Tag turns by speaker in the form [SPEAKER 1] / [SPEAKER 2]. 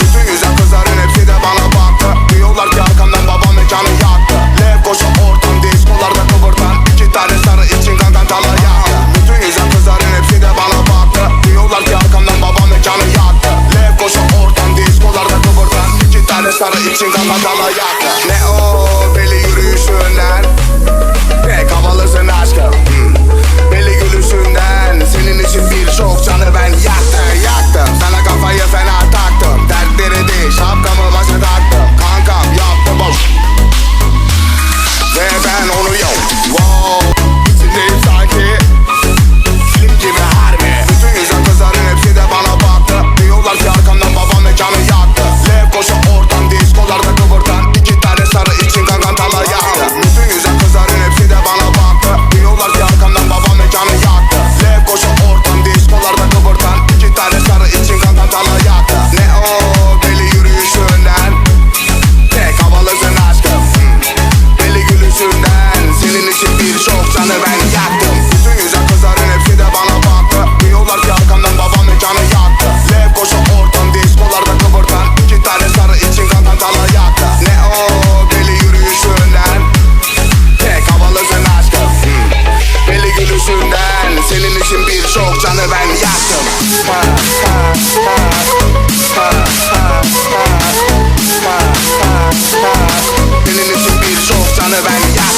[SPEAKER 1] Bütün güzel kızların hepsi de bana baktı. Diyorlar ki arkamdan babam mekanı yaktı. Lev koşu ortam diskolarda kıvırtan. İki tane sarı için kandan talar yaktı. Bütün güzel kızların hepsi de bana baktı. Diyorlar ki arkamdan babam mekanı yaktı. Lev koşu ortam diskolarda kıvırtan. İki tane sarı için kandan yaktı. Çok canı ben yaktım. Benim için birçok canı ben yaktım.